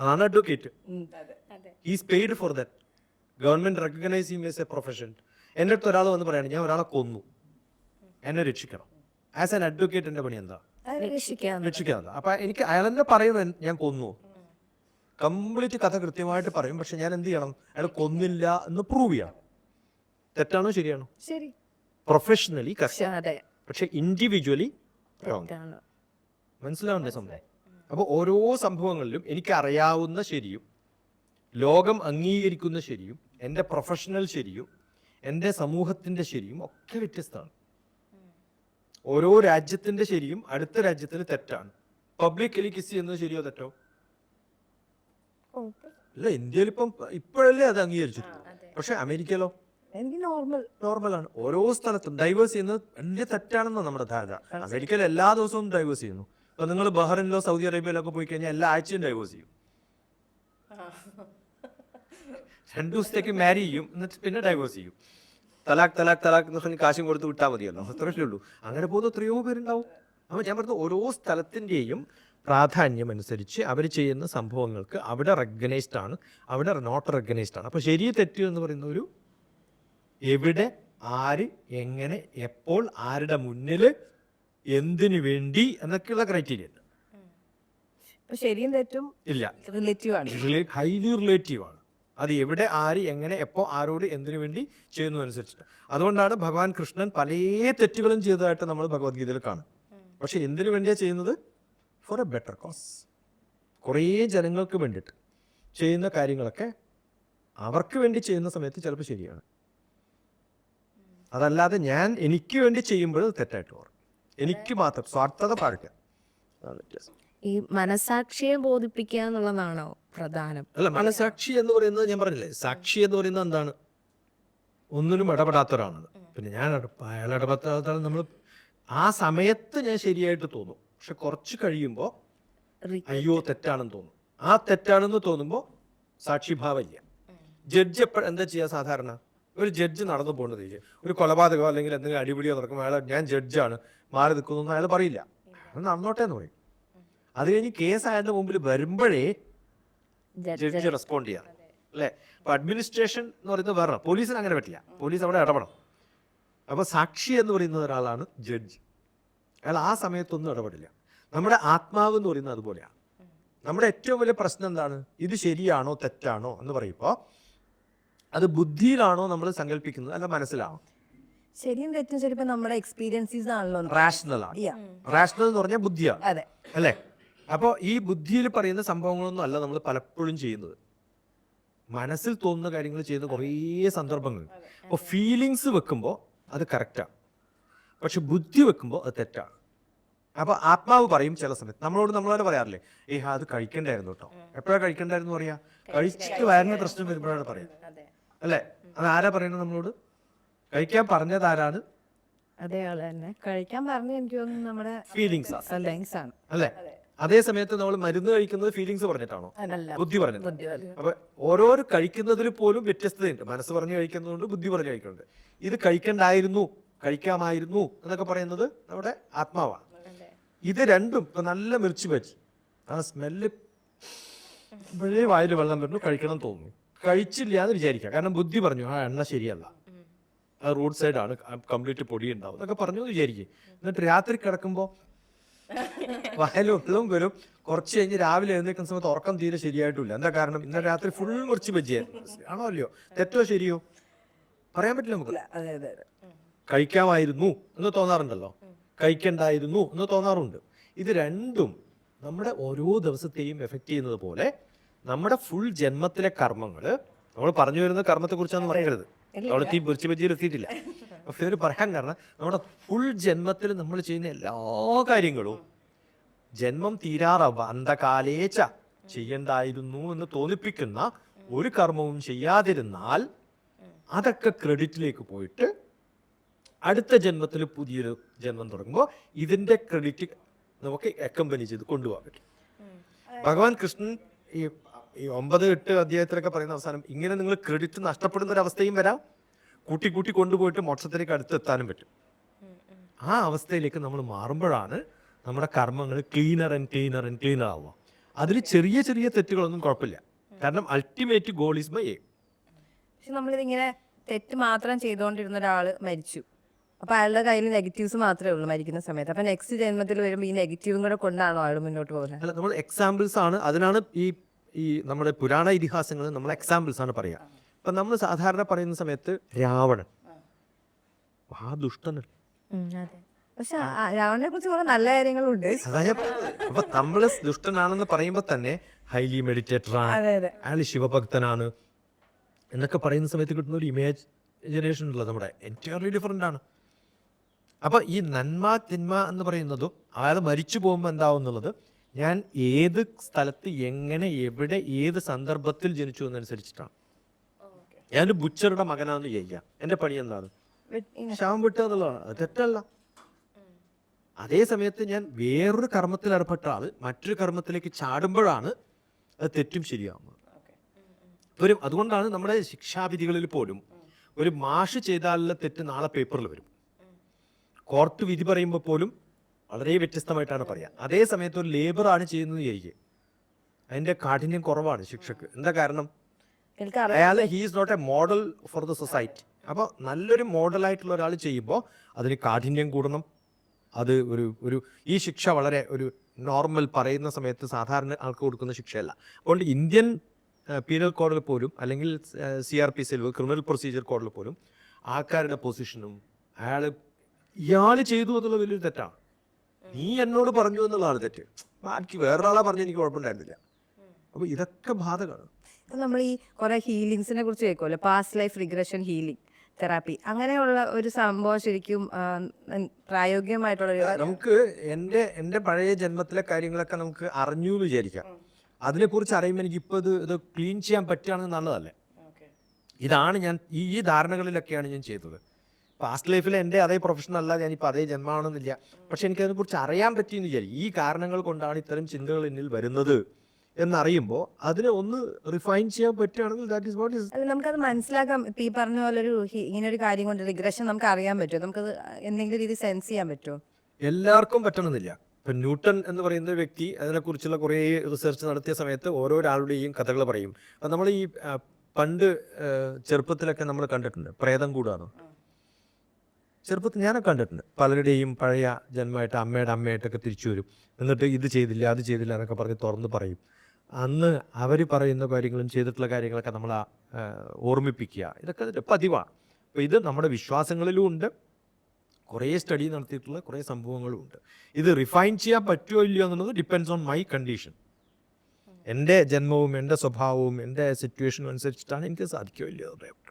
അതാണ് advocate is paid for that government recognise ചെയ്യും എ പ്രൊഫഷൻ എന്റെ അടുത്ത് ഒരാൾ വന്ന് പറയാണ് ഞാൻ ഒരാളെ കൊന്നു. എന്നെ രക്ഷിക്കണം. ആസ് ആൻ അഡ്വക്കേറ്റ് എന്റെ പണി എന്താ? രക്ഷിക്കാന്ന് അപ്പൊ എനിക്ക് അയാൾ തന്നെ പറയുന്നത് ഞാൻ കൊന്നു. കംപ്ലീറ്റ് കഥ കൃത്യമായിട്ട് പറയും പക്ഷെ ഞാൻ എന്ത് ചെയ്യണം? അയാൾ കൊന്നില്ല എന്ന് പ്രൂവ് ചെയ്യണം. തെറ്റാണോ ശരിയാണോ? ശരി. പ്രൊഫഷണലി കഷ്ട അതെ. പക്ഷെ ഇൻഡിവിജ്വലി റോങ് മനസ്സിലാവുന്നേ സംഭവം. അപ്പോൾ ഓരോ സംഭവങ്ങളിലും എനിക്ക് അറിയാവുന്ന ശരിയും ലോകം അംഗീകരിക്കുന്ന ശരിയും എന്റെ പ്രൊഫഷണൽ ശരിയും എന്റെ സമൂഹത്തിന്റെ ശരിയും ഒക്കെ വ്യത്യസ്തമാണ്. ഓരോ രാജ്യത്തിന്റെ ശരിയും അടുത്ത രാജ്യത്തിന് തെറ്റാണ്. പബ്ലിക്കലി കിസ് ചെയ്യുന്നത് ശരിയോ തെറ്റോ? അല്ല ഇന്ത്യയിൽ ഇപ്പം ഇപ്പോഴല്ലേ അത് അംഗീകരിച്ചിട്ടുള്ളൂ. പക്ഷെ അമേരിക്കയിലോ? എനിക്ക് നോർമൽ നോർമലാണ് ഓരോ സ്ഥലത്തും ഡൈവേഴ്സ് ചെയ്യുന്നത് വലിയ തെറ്റാണെന്നാണ് നമ്മുടെ ധാരണ. അമേരിക്കയിൽ എല്ലാ ദിവസവും ഡൈവേഴ്സ് ചെയ്യുന്നു. അപ്പൊ നിങ്ങൾ ബഹ്റിനിലോ സൗദി അറേബ്യയിലോ ഒക്കെ പോയി കഴിഞ്ഞാൽ എല്ലാ ആഴ്ചയും ഡൈവേഴ്സ് ചെയ്യും. രണ്ടു ദിവസത്തേക്ക് മാരി ചെയ്യും എന്നിട്ട് പിന്നെ ഡൈവേഴ്സ് ചെയ്യും. തലാഖ് തലാഖ് തലാഖ് എന്ന് പറഞ്ഞ് കാശും കൊടുത്ത് വിട്ടാൽ മതിയല്ലോ. അത്രയല്ലേ ഉള്ളൂ. അങ്ങനെ പോകുന്ന എത്രയോ പേരുണ്ടാവും. അപ്പൊ ഞാൻ പറഞ്ഞ ഓരോ സ്ഥലത്തിന്റെയും പ്രാധാന്യം അനുസരിച്ച് അവർ ചെയ്യുന്ന സംഭവങ്ങൾക്ക് അവിടെ റെക്കഗ്നൈസ്ഡ് ആണ്. അവിടെ നോട്ട് റെക്കഗ്നൈസ്ഡ് ആണ്. അപ്പൊ ശരി തെറ്റ് എന്ന് പറയുന്ന ഒരു എവിടെ ആര് എങ്ങനെ എപ്പോൾ ആരുടെ മുന്നിൽ എന്തിനു വേണ്ടി എന്നൊക്കെയുള്ള ക്രൈറ്റീരിയ ഉണ്ട്. ശരിയും തെറ്റും ഇല്ല. റിലേറ്റീവ് ആണ്. ഹൈലി റിലേറ്റീവ് ആണ്. അത് എവിടെ ആര് എങ്ങനെ എപ്പോ ആരോട് എന്തിനു വേണ്ടി ചെയ്യുന്നു അനുസരിച്ചിട്ട്. അതുകൊണ്ടാണ് ഭഗവാൻ കൃഷ്ണൻ പല തെറ്റുകളും ചെയ്തതായിട്ട് നമ്മൾ ഭഗവത്ഗീതയിൽ കാണും പക്ഷെ എന്തിനു വേണ്ടിയാ ചെയ്യുന്നത്? ഫോർ എ ബെറ്റർ കോസ് കുറേ ജനങ്ങൾക്ക് വേണ്ടിയിട്ട് ചെയ്യുന്ന കാര്യങ്ങളൊക്കെ അവർക്ക് വേണ്ടി ചെയ്യുന്ന സമയത്ത് ചിലപ്പോൾ ശരിയാണ്. അതല്ലാതെ ഞാൻ എനിക്ക് വേണ്ടി ചെയ്യുമ്പോൾ തെറ്റായിട്ട് ഓർക്കും എനിക്ക് മാത്രം സ്വാർത്ഥത പാടില്ല ഈ മനസാക്ഷിയെ ബോധിപ്പിക്കുക എന്നുള്ളതാണോ പ്രധാനം? അല്ല മനസാക്ഷി എന്ന് പറയുന്നത് ഞാൻ പറഞ്ഞില്ലേ സാക്ഷി എന്ന് പറയുന്നത് എന്താണ്? ഒന്നിനും ഇടപെടാത്ത ഒരാളാണ് പിന്നെ ഞാൻ അയാൾ ഇടപെടാത്ത നമ്മൾ ആ സമയത്ത് ഞാൻ ശരിയായിട്ട് തോന്നും. പക്ഷെ കുറച്ച് കഴിയുമ്പോൾ അയ്യോ തെറ്റാണെന്ന് തോന്നും. ആ തെറ്റാണെന്ന് തോന്നുമ്പോൾ സാക്ഷിഭാവമില്ല ജഡ്ജ് എപ്പോഴും എന്താ ചെയ്യുക സാധാരണ? ഒരു ജഡ്ജ് നടന്നു പോകുന്നത് ഇല്ലേ? ഒരു കൊലപാതകമോ അല്ലെങ്കിൽ എന്തെങ്കിലും അടിപിടിയോ നടക്കുമ്പോൾ അയാൾ ഞാൻ ജഡ്ജാണ് മാറി നിൽക്കുന്നു അയാൾ പറയില്ല. അത് നടന്നോട്ടെ എന്ന് പറയും. അത് കഴിഞ്ഞ് കേസ് അയാളുടെ മുമ്പിൽ വരുമ്പോഴേ ജഡ്ജ് ജഡ്ജ് റെസ്പോണ്ട് ചെയ്യാം. അല്ലേ? അപ്പൊ അഡ്മിനിസ്ട്രേഷൻ എന്ന് പറയുന്നത് വേറെ. പോലീസിന് അങ്ങനെ പറ്റില്ല. പോലീസ് അവിടെ ഇടപെടണം. അപ്പൊ സാക്ഷി എന്ന് പറയുന്ന ഒരാളാണ് ജഡ്ജ് അയാൾ ആ സമയത്തൊന്നും ഇടപെടില്ല. നമ്മുടെ ആത്മാവ് എന്ന് പറയുന്നത് അതുപോലെയാണ് നമ്മുടെ ഏറ്റവും വലിയ പ്രശ്നം എന്താണ്? ഇത് ശരിയാണോ തെറ്റാണോ എന്ന് പറയുമ്പോൾ അത് ബുദ്ധിയിലാണോ നമ്മൾ സങ്കല്പിക്കുന്നത് അല്ല മനസ്സിലാണോ? ശരിയും തെറ്റും ചിലപ്പോ നമ്മുടെ എക്സ്പീരിയൻസീസ് ആണല്ലോ റാഷണൽ ആണ്. റാഷണൽ എന്ന് പറഞ്ഞാൽ ബുദ്ധിയാണ്. അതെ. അല്ലേ? അപ്പോൾ ഈ ബുദ്ധിയിൽ പറയുന്ന സംഭവങ്ങളൊന്നും അല്ല നമ്മൾ പലപ്പോഴും ചെയ്യുന്നത്. മനസ്സിൽ തോന്നുന്ന കാര്യങ്ങൾ ചെയ്യുന്ന കുറേ സന്ദർഭങ്ങൾ. അപ്പോൾ ഫീലിങ്സ് വെക്കുമ്പോൾ അത് കറക്റ്റാണ് പക്ഷെ ബുദ്ധി വെക്കുമ്പോൾ അത് തെറ്റാണ്. അപ്പൊ ആത്മാവ് പറയും ചില സമയത്ത്. നമ്മളോട് നമ്മളോട് പറയാറില്ലേ ഏഹ് അത് കഴിക്കണ്ടായിരുന്നു കേട്ടോ. എപ്പോഴാണ് കഴിക്കണ്ടായിരുന്നു പറയാ? കഴിച്ചിട്ട് വയറിന് പ്രശ്നം വരുമ്പോഴാണ് പറയാ അല്ലേ? അത് ആരാ പറയുന്നത് നമ്മളോട്? കഴിക്കാൻ പറഞ്ഞത് ആരാണ്? അതേ ആൾ തന്നെ. കഴിക്കാൻ പറഞ്ഞു എനിക്ക് തോന്നുന്നു നമ്മുടെ ഫീലിങ്സ് ആണ്. അല്ലേ? അതേ സമയത്ത് നമ്മൾ മരുന്ന് കഴിക്കുന്നത് ഫീലിങ്സ് പറഞ്ഞിട്ടാണോ? അല്ല ബുദ്ധി പറഞ്ഞിട്ട് പറയും. അപ്പൊ ഓരോരോ കഴിക്കുന്നതിൽ പോലും വ്യത്യസ്തതയുണ്ട്. മനസ്സ് പറഞ്ഞ് കഴിക്കുന്നതുകൊണ്ട് ബുദ്ധി പറഞ്ഞ് കഴിക്കുന്നുണ്ട്. ഇത് കഴിക്കണ്ടായിരുന്നു കഴിക്കാമായിരുന്നു എന്നൊക്കെ പറയുന്നത് നമ്മുടെ ആത്മാവാണ്. ഇത് രണ്ടും ഇപ്പൊ നല്ല മിർച്ചി പറ്റി. ആ സ്മെല്ല് ഇപ്പോഴേ വായിൽ വെള്ളം വരുന്നു കഴിക്കണം തോന്നുന്നു. കഴിച്ചില്ല എന്ന് വിചാരിക്കാം കാരണം ബുദ്ധി പറഞ്ഞു ആ എണ്ണ ശരിയല്ല. അത് റോഡ് സൈഡ് ആണ് കംപ്ലീറ്റ് പൊടി ഉണ്ടാവും എന്നൊക്കെ പറഞ്ഞു എന്ന് വിചാരിക്കും. എന്നിട്ട് രാത്രി കിടക്കുമ്പോൾ വയലുള്ളതും വരും. കുറച്ച് കഴിഞ്ഞ് രാവിലെ എഴുന്നേക്കുന്ന സമയത്ത് ഉറക്കം തീരെ ശരിയായിട്ടില്ല. എന്താ കാരണം? ഇന്നലെ രാത്രി ഫുൾ മുറിച്ച് ബജ്ജിയായിരുന്നു ആണോ അല്ലയോ? തെറ്റോ ശരിയോ? പറയാൻ പറ്റില്ല നമുക്ക്. കഴിക്കാമായിരുന്നു എന്ന് തോന്നാറുണ്ടല്ലോ. കഴിക്കണ്ടായിരുന്നു എന്ന് തോന്നാറുണ്ട്. ഇത് രണ്ടും നമ്മുടെ ഓരോ ദിവസത്തെയും എഫക്റ്റ് ചെയ്യുന്നത് പോലെ നമ്മുടെ ഫുൾ ജന്മത്തിലെ കർമ്മങ്ങൾ നമ്മൾ പറഞ്ഞു വരുന്ന കർമ്മത്തെ കുറിച്ചാണ് പറയരുത് നമ്മൾ തീ പൊരിച്ചു പറ്റിയിൽ എത്തിയിട്ടില്ല. പക്ഷെ ഇവർ പറയാൻ കാരണം നമ്മുടെ ഫുൾ ജന്മത്തിൽ നമ്മൾ ചെയ്യുന്ന എല്ലാ കാര്യങ്ങളും ജന്മം തീരാറവ അന്ധകാലേച്ച ചെയ്യണ്ടായിരുന്നു എന്ന് തോന്നിപ്പിക്കുന്ന ഒരു കർമ്മവും ചെയ്യാതിരുന്നാൽ അതൊക്കെ ക്രെഡിറ്റിലേക്ക് പോയിട്ട് അടുത്ത ജന്മത്തിൽ പുതിയൊരു ജന്മം തുടങ്ങുമ്പോൾ ഇതിന്റെ ക്രെഡിറ്റ് നമുക്ക് അക്കമ്പനി ചെയ്ത് കൊണ്ടുപോകാൻ പറ്റും. ഭഗവാൻ കൃഷ്ണൻ ഈ ഈ ഒമ്പത് എട്ട് അധ്യായത്തിലൊക്കെ പറയുന്ന അവസാനം ഇങ്ങനെ നിങ്ങൾ ക്രെഡിറ്റ് നഷ്ടപ്പെടുന്ന ഒരു അവസ്ഥയും വരാം. കൂട്ടി കൂട്ടി കൊണ്ടുപോയിട്ട് മോക്ഷത്തിലേക്ക് അടുത്തെത്താനും പറ്റും. ആ അവസ്ഥയിലേക്ക് നമ്മൾ മാറുമ്പോഴാണ് നമ്മുടെ കർമ്മങ്ങൾ cleaner and cleaner and cleaner ആവുക. അതിൽ ചെറിയ ചെറിയ തെറ്റുകളൊന്നും കുഴപ്പമില്ല. കാരണം ultimate goal is my aim പക്ഷെ നമ്മളിതിങ്ങനെ തെറ്റ് മാത്രം ചെയ്തുകൊണ്ടിരുന്ന ഒരാൾ മരിച്ചു. അപ്പൊ അയാളുടെ കയ്യിൽ നെഗറ്റീവ്സ് മാത്രമേ ഉള്ളൂ മരിക്കുന്ന സമയത്ത്. അപ്പൊ നെക്സ്റ്റ് ജന്മത്തിൽ വരുമ്പോൾ ഈ നെഗറ്റീവും കൂടെ കൊണ്ടാണോ അയാൾ മുന്നോട്ട് പോകുന്നത്? അല്ല നമ്മൾ എക്സാമ്പിൾസ് ആണ്. അതിനാണ് ഈ ഈ നമ്മുടെ പുരാണ ഇതിഹാസങ്ങൾ നമ്മൾ എക്സാമ്പിൾസ് ആണ് പറയുക അപ്പം നമ്മൾ സാധാരണ പറയുന്ന സമയത്ത് രാവണൻ. മഹാദുഷ്ടനൻ പക്ഷെ രാവണനെ കുറിച്ച് കുറെ നല്ല കാര്യങ്ങളുണ്ട്. അപ്പൊ നമ്മൾ ദുഷ്ടനാണെന്ന് പറയുമ്പോ തന്നെ ഹൈലി മെഡിറ്റേറ്റർ ആണ്. അയാൾ ശിവഭക്തനാണ്. എന്നൊക്കെ പറയുന്ന സമയത്ത് കിട്ടുന്ന ഒരു ഇമേജ് ജനറേഷൻ ഉള്ളത് നമ്മുടെ എന്റയർലി ഡിഫറെന്റ് ആണ്. അപ്പൊ ഈ നന്മ തിന്മ എന്ന് പറയുന്നതും അയാൾ മരിച്ചു പോകുമ്പോൾ എന്താവും എന്നുള്ളത് ഞാൻ ഏത് സ്ഥലത്ത് എങ്ങനെ എവിടെ ഏത് സന്ദർഭത്തിൽ ജനിച്ചു എന്നനുസരിച്ചിട്ടാണ്. ഞാനൊരു ബുച്ചറുടെ മകനാണെന്ന് ചെയ്യാം എന്റെ പണി എന്താണ്? ശവം വിട്ടുക എന്നുള്ളതാണ്. അത് തെറ്റല്ല. അതേ സമയത്ത് ഞാൻ വേറൊരു കർമ്മത്തിൽ ഏർപ്പെട്ട ആൾ മറ്റൊരു കർമ്മത്തിലേക്ക് ചാടുമ്പോഴാണ് അത് തെറ്റും ശരിയാവുന്നത്. ഒരു അതുകൊണ്ടാണ് നമ്മുടെ ശിക്ഷാവിധികളിൽ പോലും ഒരു മാഷ് ചെയ്താലുള്ള തെറ്റ് നാളെ പേപ്പറിൽ വരും. കോർട്ട് വിധി പറയുമ്പോൾ പോലും വളരെ വ്യത്യസ്തമായിട്ടാണ് പറയുക അതേ സമയത്ത് ഒരു ലേബർ ആണ് ചെയ്യുന്നത് വിചാരിക്കും അതിന്റെ കാഠിന്യം കുറവാണ് ശിക്ഷക്ക്. എന്താ കാരണം? അയാൾ he's not a model for the society അപ്പോൾ നല്ലൊരു മോഡലായിട്ടുള്ള ഒരാൾ ചെയ്യുമ്പോൾ അതിന് കാഠിന്യം കൂടണം. അത് ഒരു ഒരു ഈ ശിക്ഷ വളരെ ഒരു നോർമൽ പറയുന്ന സമയത്ത് സാധാരണ ആൾക്ക് കൊടുക്കുന്ന ശിക്ഷയല്ല. അതുകൊണ്ട് ഇന്ത്യൻ പീനൽ കോഡിൽ പോലും അല്ലെങ്കിൽ സി ആർ പി സിൽ ക്രിമിനൽ പ്രൊസീജിയർ കോഡിൽ പോലും ആൾക്കാരുടെ പൊസിഷനും അയാൾ ഇയാൾ ചെയ്തു എന്നുള്ള വലിയൊരു തെറ്റാണ് നീ എന്നോട് പറഞ്ഞു എന്നുള്ളതാണ് തെറ്റ്. ബാക്കി വേറൊരാളെ പറഞ്ഞ എനിക്ക് കുഴപ്പമുണ്ടായിരുന്നില്ല. അപ്പൊ ഇതൊക്കെ ബാധകമാണ്. ഇപ്പൊ നമ്മൾ ഈ കുറെ ഹീലിങ്സിനെ കുറിച്ച് കേൾക്കുമല്ലോ past life regression healing therapy അങ്ങനെയുള്ള ഒരു സംഭവം ശരിക്കും പ്രായോഗികമായിട്ടുള്ള ഒരു നമുക്ക് എന്റെ എന്റെ പഴയ ജന്മത്തിലെ കാര്യങ്ങളൊക്കെ നമുക്ക് അറിഞ്ഞു എന്ന് വിചാരിക്കാം. അതിനെക്കുറിച്ച് അറിയുമ്പോൾ എനിക്ക് ഇപ്പോൾ ഇത് ഇത് ക്ലീൻ ചെയ്യാൻ പറ്റുകയാണെങ്കിൽ നല്ലതല്ലേ? ഇതാണ് ഞാൻ ഈ ധാരണകളിലൊക്കെയാണ് ഞാൻ ചെയ്തത്. പാസ്റ്റ് ലൈഫിൽ എന്റെ അതേ പ്രൊഫഷൻ അല്ല ഞാനിപ്പോൾ അതേ ജന്മമാണെന്നില്ല പക്ഷെ എനിക്ക് അതിനെക്കുറിച്ച് അറിയാൻ പറ്റിയെന്ന് വിചാരിക്കും. ഈ കാരണങ്ങൾ കൊണ്ടാണ് ഇത്തരം ചിന്തകൾ എന്നിൽ വരുന്നത് എന്നറിയുമ്പോൾ അതിനെ ഒന്ന് റിഫൈൻ ചെയ്യാൻ പറ്റുകയാണെങ്കിൽ ദാറ്റ് ഇസ് വാട്ട് ഇസ് നമുക്കത് മനസ്സിലാക്കാം ഈ പറഞ്ഞ പോലെ ഒരു ഇങ്ങനെ ഒരു കാര്യം കൊണ്ട് റിഗ്രഷൻ നമുക്ക് അറിയാൻ പറ്റുമോ? നമുക്കത് എന്തെങ്കിലും രീതി സെൻസ് ചെയ്യാൻ പറ്റുമോ? എല്ലാവർക്കും പറ്റണമെന്നില്ല. ഇപ്പൊ ന്യൂട്ടൺ എന്ന് പറയുന്ന വ്യക്തി അതിനെക്കുറിച്ചുള്ള കുറേ റിസർച്ച് നടത്തിയ സമയത്ത് ഓരോരാളുടെയും കഥകൾ പറയും. അത് നമ്മൾ ഈ പണ്ട് ചെറുപ്പത്തിലൊക്കെ നമ്മൾ കണ്ടിട്ടുണ്ട്. പ്രേതം കൂടാണ് ചെറുപ്പത്തിൽ ഞാനൊക്കെ കണ്ടിട്ടുണ്ട്. പലരുടെയും പഴയ ജന്മമായിട്ട് അമ്മയുടെ അമ്മയായിട്ടൊക്കെ തിരിച്ചു വരും. എന്നിട്ട് ഇത് ചെയ്തില്ല അത് ചെയ്തില്ല എന്നൊക്കെ പറഞ്ഞ് തുറന്ന് പറയും. അന്ന് അവർ പറയുന്ന കാര്യങ്ങളും ചെയ്തിട്ടുള്ള കാര്യങ്ങളൊക്കെ നമ്മൾ ഓർമ്മിപ്പിക്കുക. ഇതൊക്കെ പതിവാണ്. അപ്പോൾ ഇത് നമ്മുടെ വിശ്വാസങ്ങളിലും ഉണ്ട്. കുറേ സ്റ്റഡി നടത്തിയിട്ടുള്ള കുറേ സംഭവങ്ങളും ഉണ്ട്. ഇത് റിഫൈൻ ചെയ്യാൻ പറ്റുമോ ഇല്ലയോ എന്നുള്ളത് ഡിപ്പെൻസ് ഓൺ മൈ കണ്ടീഷൻ എന്റെ ജന്മവും എന്റെ സ്വഭാവവും എന്റെ സിറ്റുവേഷനും അനുസരിച്ചിട്ടാണ് എനിക്ക് സാധിക്കുമോ ഇല്ലയോ എന്ന് പറയാൻ പറ്റും.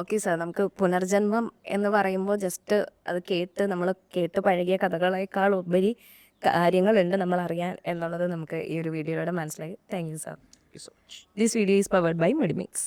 ഓക്കെ സാർ നമുക്ക് പുനർജന്മം എന്ന് പറയുമ്പോൾ ജസ്റ്റ് അത് കേട്ട് നമ്മൾ കേട്ട് പഴകിയ കഥകളേക്കാൾ ഉപരി കാര്യങ്ങളുണ്ട് നമ്മൾ അറിയാൻ എന്നുള്ളത് നമുക്ക് ഈ ഒരു വീഡിയോയിലൂടെ മനസ്സിലായി. Thank you sir this video is powered by Medimix